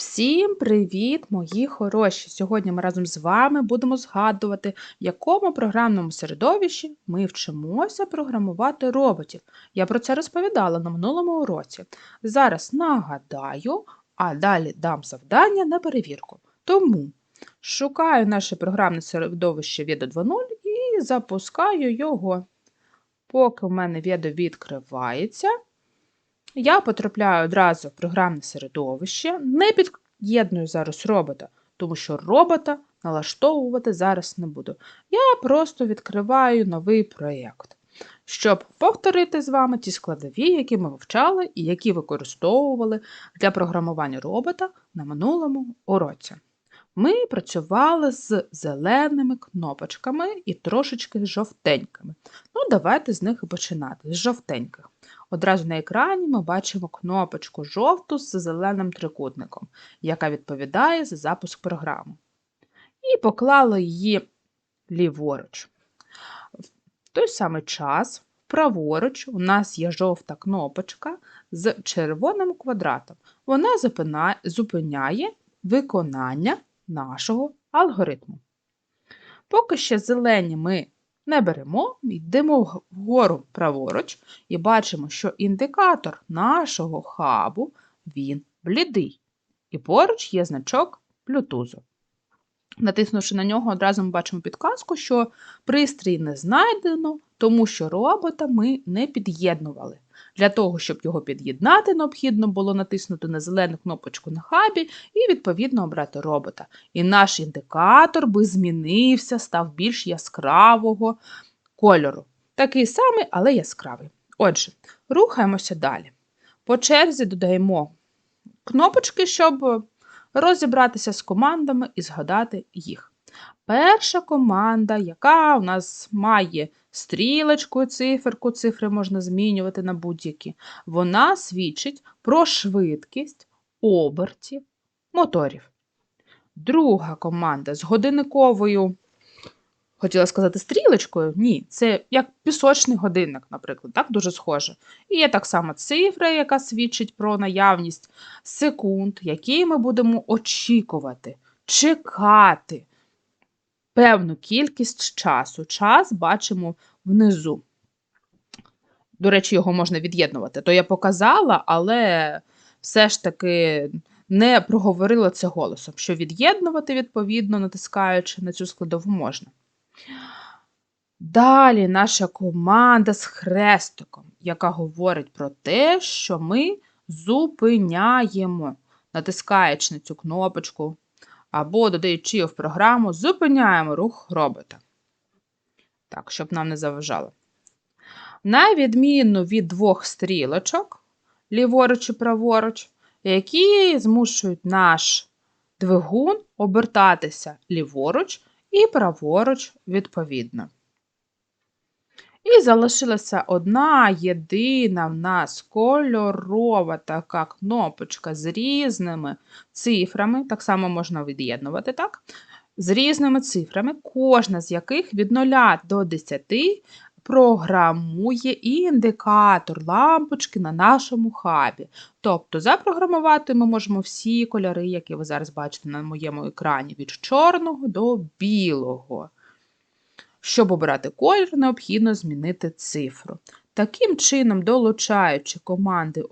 Всім привіт, мої хороші! Сьогодні ми разом з вами будемо згадувати, в якому програмному середовищі ми вчимося програмувати роботів. Я про це розповідала на минулому уроці. Зараз нагадаю, а далі дам завдання на перевірку. Тому шукаю наше програмне середовище Відео 2.0 і запускаю його. Поки в мене відео відкривається, я потрапляю одразу в програмне середовище, не під'єдную зараз робота, тому що робота налаштовувати зараз не буду. Я просто відкриваю новий проєкт, щоб повторити з вами ті складові, які ми вивчали і які використовували для програмування робота на минулому уроці. Ми працювали з зеленими кнопочками і трошечки жовтенькими. Ну, давайте з них і починати, з жовтеньких. Одразу на екрані ми бачимо кнопочку жовту з зеленим трикутником, яка відповідає за запуск програми. І поклали її ліворуч. В той самий час, праворуч, у нас є жовта кнопочка з червоним квадратом. Вона зупиняє виконання нашого алгоритму. Поки ще зелені ми не беремо, йдемо вгору праворуч і бачимо, що індикатор нашого хабу він блідий. І поруч є значок Bluetooth. Натиснувши на нього, одразу ми бачимо підказку, що пристрій не знайдено, тому що робота ми не під'єднували. Для того, щоб його під'єднати, необхідно було натиснути на зелену кнопочку на хабі і, відповідно, обрати робота. І наш індикатор би змінився, став більш яскравого кольору. Такий самий, але яскравий. Отже, рухаємося далі. По черзі додаємо кнопочки, щоб розібратися з командами і згадати їх. Перша команда, яка у нас має стрілочку, циферку, цифри можна змінювати на будь-які, вона свідчить про швидкість обертів моторів. Друга команда з годинниковою, хотіла сказати, стрілочкою, ні, це як пісочний годинник, наприклад, так дуже схоже. І є так само цифра, яка свідчить про наявність секунд, які ми будемо очікувати, чекати певну кількість часу. Час бачимо внизу. До речі, його можна від'єднувати. То я показала, але все ж таки не проговорила це голосом, що від'єднувати, відповідно, натискаючи на цю складову можна. Далі наша команда з хрестиком, яка говорить про те, що ми зупиняємо, натискаючи на цю кнопочку або додаючи в програму, зупиняємо рух робота. Так, щоб нам не заважало. На відміну від двох стрілочок, ліворуч і праворуч, які змушують наш двигун обертатися ліворуч і праворуч відповідно. І залишилася одна єдина в нас кольорова така кнопочка з різними цифрами, так само можна від'єднувати, так? З різними цифрами, кожна з яких від 0 до 10 програмує індикатор лампочки на нашому хабі. Тобто запрограмувати ми можемо всі кольори, які ви зараз бачите на моєму екрані, від чорного до білого. Щоб обрати колір, необхідно змінити цифру. Таким чином, долучаючи команди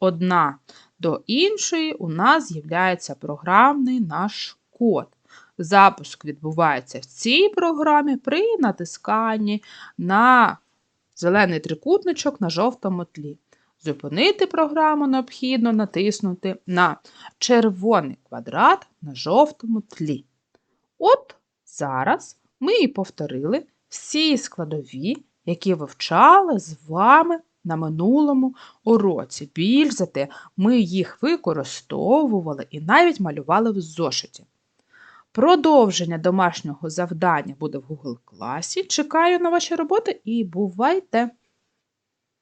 одна до іншої, у нас з'являється програмний наш код. Запуск відбувається в цій програмі при натисканні на зелений трикутничок на жовтому тлі. Зупинити програму необхідно натиснути на червоний квадрат на жовтому тлі. От зараз ми і повторили всі складові, які вивчали з вами на минулому уроці. Більш за те, ми їх використовували і навіть малювали в зошиті. Продовження домашнього завдання буде в Google класі. Чекаю на ваші роботи і бувайте!